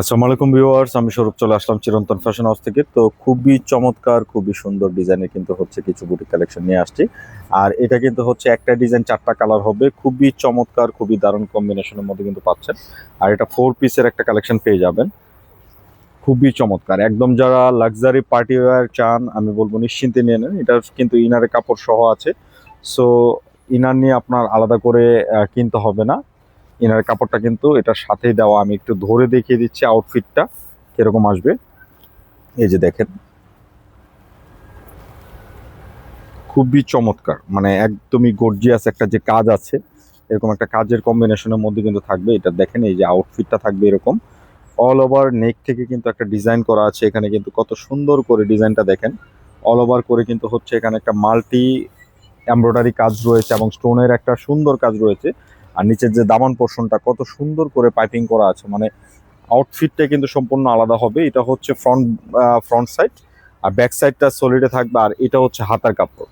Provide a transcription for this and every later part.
আসসালামু আলাইকুম ভিউয়ার্স, আমি স্বরূপ চলে আসলাম চিরন্তন ফ্যাশন হাউস থেকে। তো খুবই চমৎকার, খুবই সুন্দর ডিজাইনের কিন্তু হচ্ছে কিছু বুটিক কালেকশন নিয়ে আসছি। আর এটা কিন্তু হচ্ছে একটা ডিজাইন, চারটা কালার হবে। খুবই চমৎকার, খুবই দারুণ কম্বিনেশনের মধ্যে কিন্তু পাচ্ছেন। আর এটা ফোর পিসের একটা কালেকশন পেয়ে যাবেন। খুবই চমৎকার। একদম যারা লাক্সারি পার্টি ওয়্যার চান, আমি বলব নিশ্চিন্তে নিয়ে নেন। এটার কিন্তু ইনারে কাপড় সহ আছে। সো ইনার নিয়ে আপনার আলাদা করে কিনতে হবে না। ইনার কাপড়টা কিন্তু এটার সাথেই দেওয়া। আমি একটু ধরে দেখিয়ে দিচ্ছি আউটফিটটা কীরকম আসবে। এই যে দেখেন। খুবই চমৎকার মানে একদমই গর্জিয়াস একটা যে কাজ আছে, এরকম একটা কাজের কম্বিনেশনের মধ্যে কিন্তু থাকবে। এটা দেখেন, এই যে আউটফিটটা থাকবে এরকম। অল ওভার নেক থেকে কিন্তু একটা ডিজাইন করা আছে। এখানে কিন্তু কত সুন্দর করে ডিজাইনটা দেখেন। অল ওভার করে কিন্তু হচ্ছে এখানে একটা মাল্টি এমব্রয়ডারি কাজ রয়েছে এবং স্টোনের একটা সুন্দর কাজ রয়েছে। আর নিচের যে দামান পোর্শনটা কত সুন্দর করে পাইপিং করা আছে। মানে আউটফিটটা কিন্তু সম্পূর্ণ আলাদা হবে। এটা হচ্ছে ফ্রন্ট ফ্রন্ট সাইড আর ব্যাক সাইডটা সলিডে থাকবে। আর এটা হচ্ছে হাতার কাপড়।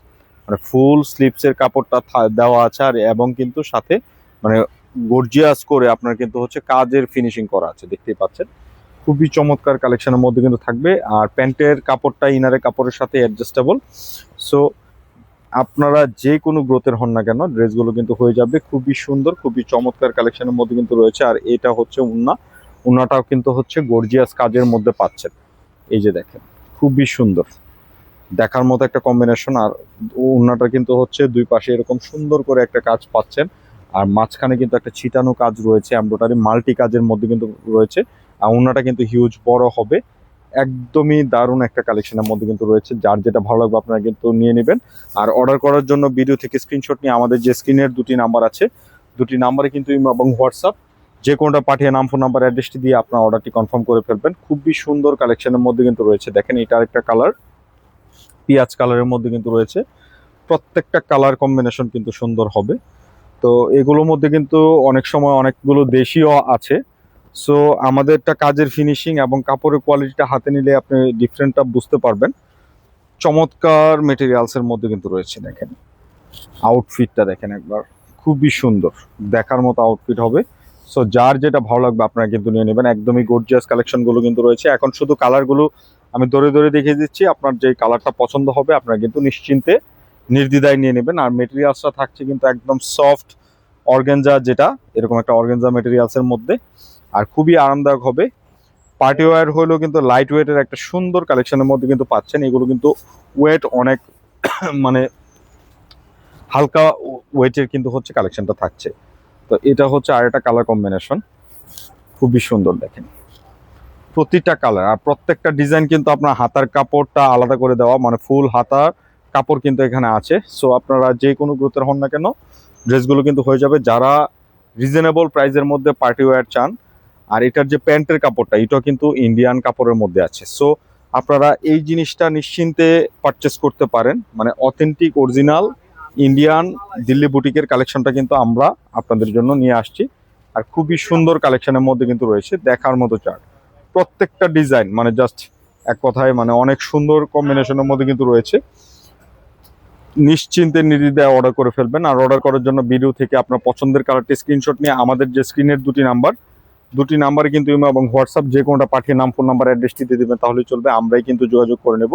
মানে ফুল স্লিপসের কাপড়টা দেওয়া আছে। আর এবং কিন্তু সাথে মানে গর্জিয়াস করে আপনার কিন্তু হচ্ছে কাজের ফিনিশিং করা আছে। দেখতেই পাচ্ছেন? খুবই চমৎকার কালেকশনের মধ্যে কিন্তু থাকবে। আর প্যান্টের কাপড়টা ইনারের কাপড়ের সাথে অ্যাডজাস্টেবল সো আপনারা যে কোনো গ্রোথের হন না কেন, ড্রেসগুলো কিন্তু হয়ে যাবে। খুবই সুন্দর, খুবই চমৎকার কালেকশনের মধ্যে কিন্তু রয়েছে। আর এটা হচ্ছে উন্না। উন্নাটাও কিন্তু হচ্ছে গর্জিয়াস কাজের মধ্যে পাচ্ছেন। এই যে দেখেন, খুবই সুন্দর। দেখার মতো একটা কম্বিনেশন আর উন্নাটা কিন্তু হচ্ছে দুই পাশে এরকম সুন্দর করে একটা কাজ পাচ্ছেন। আর মাঝখানে কিন্তু একটা ছিটানো কাজ রয়েছে এমব্রয়ডারি মাল্টি কাজের মধ্যে কিন্তু রয়েছে। আর উন্নাটা কিন্তু হিউজ বড় হবে। একদমই দারুণ একটা কালেকশনের মধ্যে কিন্তু রয়েছে, যার যেটা ভালো লাগবে আপনারা কিন্তু নিয়ে নেবেন। আর অর্ডার করার জন্য ভিডিও থেকে স্ক্রিনশট নিয়ে আমাদের যে স্ক্রিনের দুটি নাম্বার আছে, দুটি নাম্বারে কিন্তু এবং হোয়াটসঅ্যাপ, যে কোনোটা পাঠিয়ে নাম ফোন নাম্বার অ্যাড্রেসটি দিয়ে আপনার অর্ডারটি কনফার্ম করে ফেলবেন। খুবই সুন্দর কালেকশনের মধ্যে কিন্তু রয়েছে। দেখেন, এটা আরেকটা কালার পিঁয়াজ কালারের মধ্যে কিন্তু রয়েছে। প্রত্যেকটা কালার কম্বিনেশন কিন্তু সুন্দর হবে। তো এগুলোর মধ্যে কিন্তু অনেক সময় অনেকগুলো দেশীয় আছে। সো আমাদেরটা কাজের ফিনিশিং এবং কাপড়ের কোয়ালিটিটা হাতে নিলে আপনি ডিফারেন্টটা বুঝতে পারবেন। চমৎকার মেটেরিয়ালসের মধ্যে কিন্তু রয়েছে দেখেন। আউটফিটটা দেখেন একবার। খুবই সুন্দর। দেখার মতো আউটফিট হবে। সো যার যেটা ভালো লাগবে আপনারা কিন্তু নিয়ে নেবেন। একদমই গর্জিয়াস কালেকশনগুলো কিন্তু রয়েছে। এখন শুধু কালারগুলো আমি ধরে ধরে দেখিয়ে দিচ্ছি। আপনার যে কালারটা পছন্দ হবে, আপনারা কিন্তু নিশ্চিন্তে নির্দ্বিধায় নিয়ে নেবেন। আর মেটেরিয়ালসটা থাকছে কিন্তু একদম সফট অর্গেনজা যেটা, এরকম একটা অর্গেনজা মেটেরিয়ালসের মধ্যে। আর খুবই আরামদায়ক হবে। পার্টি ওয়্যার হলেও কিন্তু লাইট ওয়েটের একটা সুন্দর কালেকশনের মধ্যে কিন্তু পাচ্ছেন। এগুলো কিন্তু ওয়েট অনেক মানে হালকা ওয়েটের কিন্তু হচ্ছে কালেকশনটা থাকছে। তো এটা হচ্ছে আর একটা কালার কম্বিনেশন খুবই সুন্দর দেখেন। প্রতিটা কালার আর প্রত্যেকটা ডিজাইন কিন্তু আপনার হাতার কাপড়টা আলাদা করে দেওয়া মানে ফুল হাতার কাপড় কিন্তু এখানে আছে। সো আপনারা যে কোনো গ্রুপের হন না কেন ড্রেসগুলো কিন্তু হয়ে যাবে। যারা রিজনেবল প্রাইসের মধ্যে পার্টি ওয়্যার চান আর এটার যে প্যান্টের কাপড়টা, এটাও কিন্তু ইন্ডিয়ান কাপড়ের মধ্যে আছে। সো আপনারা এই জিনিসটা নিশ্চিন্তে পারচেস করতে পারেন। মানে অথেন্টিক অরিজিনাল ইন্ডিয়ান দিল্লি বুটিকের কালেকশনটা কিন্তু আমরা আপনাদের জন্য নিয়ে আসছি। আর খুবই সুন্দর কালেকশনের মধ্যে কিন্তু রয়েছে দেখার মতো চার্ট প্রত্যেকটা ডিজাইন মানে জাস্ট এক কথায় মানে অনেক সুন্দর কম্বিনেশনের মধ্যে কিন্তু রয়েছে। নিশ্চিন্তে নির্দ্বিধায় অর্ডার করে ফেলবেন। আর অর্ডার করার জন্য ভিডিও থেকে আপনার পছন্দের কালারটি স্ক্রিনশট নিয়ে আমাদের যে স্ক্রিনের দুটি নাম্বার দুটি নাম্বারে কিন্তু ইমো এবং হোয়াটসঅ্যাপ, যে কোনোটা পাঠিয়ে নাম, ফোন নাম্বার, অ্যাড্রেসটি দিয়ে দেবেন তাহলে চলবে। আমরাই কিন্তু যোগাযোগ করে নেব।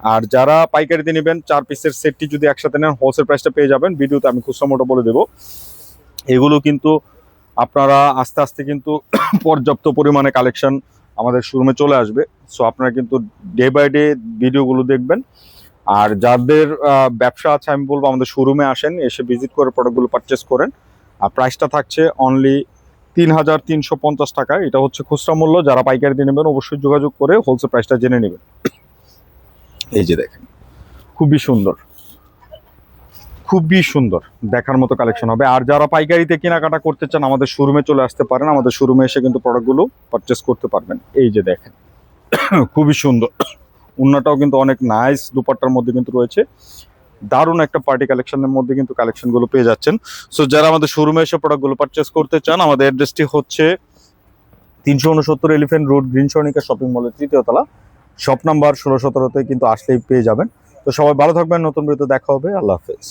আর যারা পাইকারিতে নেবেন, চার পিসের সেটটি যদি একসাথে নেন হোলসেল প্রাইসটা পেয়ে যাবেন। ভিডিওতে আমি খুচরা মোটো বলে দেবো। এগুলো কিন্তু আপনারা আস্তে আস্তে কিন্তু পর্যাপ্ত পরিমাণে কালেকশন আমাদের শোরুমে চলে আসবে। সো আপনারা কিন্তু ডে বাই ডে ভিডিওগুলো দেখবেন। আর যাদের ব্যবসা আছে, আমি বলব আমাদের শোরুমে আসেন, এসে ভিজিট করে প্রোডাক্টগুলো পারচেস করেন। আর প্রাইসটা থাকছে অনলি তিন হাজার তিনশো পঞ্চাশ টাকা। এটা হচ্ছে খুচরা মূল্য। যারা পাইকারি দিয়ে নেবেন অবশ্যই যোগাযোগ করে হোলসেল প্রাইসটা জেনে নেবেন। এই যে দেখেন, খুবই সুন্দর। খুবই সুন্দর। দেখার মতো কালেকশন হবে। আর যারা পাইকারিতে কেনাকাটা করতে চান, আমাদের শোরুমে চলে আসতে পারেন। আমাদের শোরুমে এসে কিন্তু প্রোডাক্টগুলো পারচেস করতে পারবেন। এই যে দেখেন, খুবই সুন্দর। উন্নাটাও কিন্তু অনেক নাইস দুপাট্টার মধ্যে কিন্তু রয়েছে। দারুণ একটা পার্টি কালেকশনের মধ্যে কিন্তু কালেকশনগুলো পেয়ে যাচ্ছেন। সো যারা আমাদের শোরুমে এসে প্রোডাক্টগুলো পারচেস করতে চান, আমাদের অ্যাড্রেসটি হচ্ছে তিনশো উনসত্তর Elephant Road Green Sonika shopping মলের তৃতীয় তলা। শপ নাম্বার ষোলো সতেরোতে কিন্তু আসলেই পেয়ে যাবেন। তো সবাই ভালো থাকবেন, নতুন বিরত দেখা হবে। আল্লাহ হাফেজ।